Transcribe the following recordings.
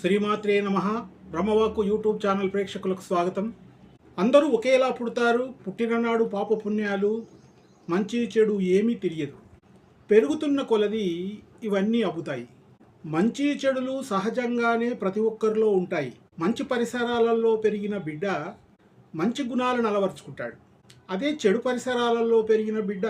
శ్రీమాత్రే నమ. బ్రహ్మవాక్కు YouTube channel ప్రేక్షకులకు స్వాగతం. అందరూ ఒకేలా పుడతారు. పుట్టిననాడు పాప పుణ్యాలు మంచి చెడు ఏమీ తెలియదు. పెరుగుతున్న కొలది ఇవన్నీ అబ్బుతాయి. మంచి చెడులు సహజంగానే ప్రతి ఒక్కరిలో ఉంటాయి. మంచి పరిసరాలలో పెరిగిన బిడ్డ మంచి గుణాలను అలవర్చుకుంటాడు. అదే చెడు పరిసరాలలో పెరిగిన బిడ్డ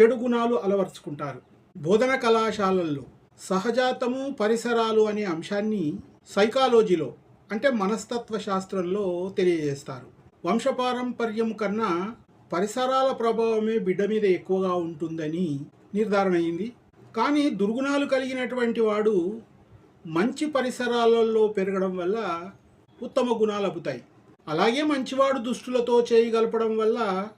చెడు గుణాలు అలవర్చుకుంటారు. బోధన కళాశాలల్లో సహజాతము పరిసరాలు అనే అంశాన్ని సైకాలజీలో అంటే మనస్తత్వ శాస్త్రంలో తెలియజేస్తారు. వంశపారంపర్యం కన్నా పరిసరాల ప్రభావమే బిడ్డ మీద ఎక్కువగా ఉంటుందని నిర్ధారణ అయింది. కానీ దుర్గుణాలు కలిగినటువంటి వాడు మంచి పరిసరాలలో పెరగడం వల్ల ఉత్తమ గుణాలు అబ్బుతాయి. అలాగే మంచివాడు దుష్టులతో చేయగలపడం వల్ల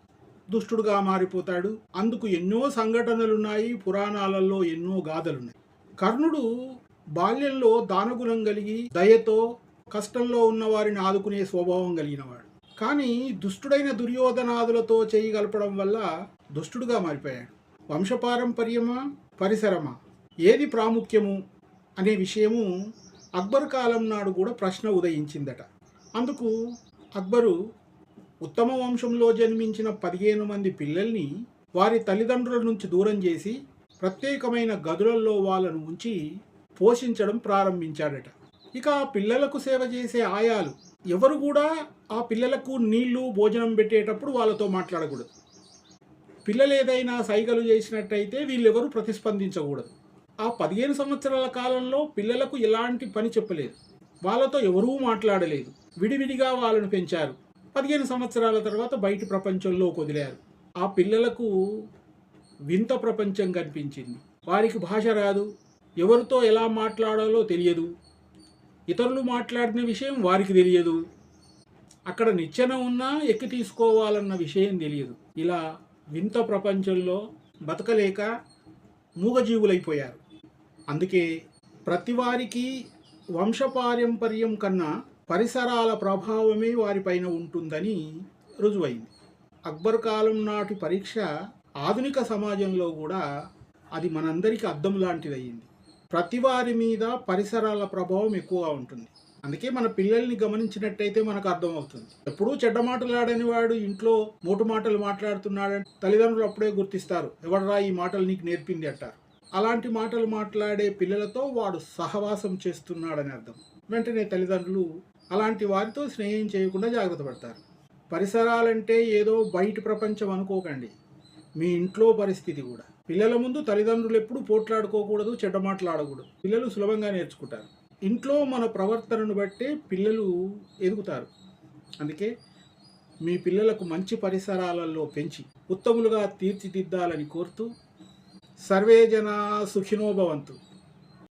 దుష్టుడుగా మారిపోతాడు. అందుకు ఎన్నో సంఘటనలున్నాయి పురాణాలలో ఎన్నో గాథలున్నాయి. కర్ణుడు బాల్యంలో దానగుణం కలిగి దయతో కష్టంలో ఉన్న వారిని ఆదుకునే స్వభావం కలిగినవాడు. కానీ దుష్టుడైన దుర్యోధనాదులతో చేయగలపడం వల్ల దుష్టుడుగా మారిపోయాడు. వంశపారంపర్యమా పరిసరమా? ఏది ప్రాముఖ్యము అనే విషయము అక్బర్ కాలం నాడు కూడా ప్రశ్న ఉదయించిందట. అందుకు అక్బరు ఉత్తమ వంశంలో జన్మించిన పదిహేను మంది పిల్లల్ని వారి తల్లిదండ్రుల నుంచి దూరం చేసి ప్రత్యేకమైన గదులలో వాళ్ళను ఉంచి పోషించడం ప్రారంభించాడట. ఇక ఆ పిల్లలకు సేవ చేసే ఆయాలు ఎవరు కూడా ఆ పిల్లలకు నీళ్ళు భోజనం పెట్టేటప్పుడు వాళ్ళతో మాట్లాడకూడదు. పిల్లలు ఏదైనా సైగలు చేసినట్టయితే వీళ్ళెవరూ ప్రతిస్పందించకూడదు. ఆ పదిహేను సంవత్సరాల కాలంలో పిల్లలకు ఎలాంటి పని చెప్పలేదు. వాళ్ళతో ఎవరూ మాట్లాడలేదు. విడివిడిగా వాళ్ళను పెంచారు. పదిహేను సంవత్సరాల తర్వాత బయటి ప్రపంచంలో వదిలారు. ఆ పిల్లలకు వింత ప్రపంచం కనిపించింది. వారికి భాష రాదు. ఎవరితో ఎలా మాట్లాడాలో తెలియదు. ఇతరులు మాట్లాడిన విషయం వారికి తెలియదు. అక్కడ నిచ్చెన ఉన్నా ఎక్కి తీసుకోవాలన్న విషయం తెలియదు. ఇలా వింత ప్రపంచంలో బతకలేక మూగజీవులైపోయారు. అందుకే ప్రతి వారికి వంశపారంపర్యం కన్నా పరిసరాల ప్రభావమే వారిపైన ఉంటుందని రుజువైంది. అక్బర్ కాలం నాటి పరీక్ష ఆధునిక సమాజంలో కూడా అది మనందరికీ అద్దం లాంటిదయ్యింది. ప్రతి వారి మీద పరిసరాల ప్రభావం ఎక్కువగా ఉంటుంది. అందుకే మన పిల్లల్ని గమనించినట్టయితే మనకు అర్థమవుతుంది. ఎప్పుడూ చెడ్డ మాట్లాడని వాడు ఇంట్లో మోటు మాటలు మాట్లాడుతున్నాడని తల్లిదండ్రులు అప్పుడే గుర్తిస్తారు. ఎవడరా ఈ మాటలు నీకు నేర్పింది? అంటారు. అలాంటి మాటలు మాట్లాడే పిల్లలతో వాడు సహవాసం చేస్తున్నాడని అర్థం. వెంటనే తల్లిదండ్రులు అలాంటి వారితో స్నేహం చేయకుండా జాగ్రత్త పడతారు. పరిసరాలంటే ఏదో బయట ప్రపంచం అనుకోకండి. మీ ఇంట్లో పరిస్థితి కూడా. పిల్లల ముందు తల్లిదండ్రులు ఎప్పుడు పోట్లాడుకోకూడదు చెడ్డ మాట్లాడకూడదు. పిల్లలు సులభంగా నేర్చుకుంటారు. ఇంట్లో మన ప్రవర్తనను బట్టే పిల్లలు ఎదుగుతారు. అందుకే మీ పిల్లలకు మంచి పరిసరాలలో పెంచి ఉత్తములుగా తీర్చిదిద్దాలని కోరుతూ సర్వే జన సుఖినోభవంతు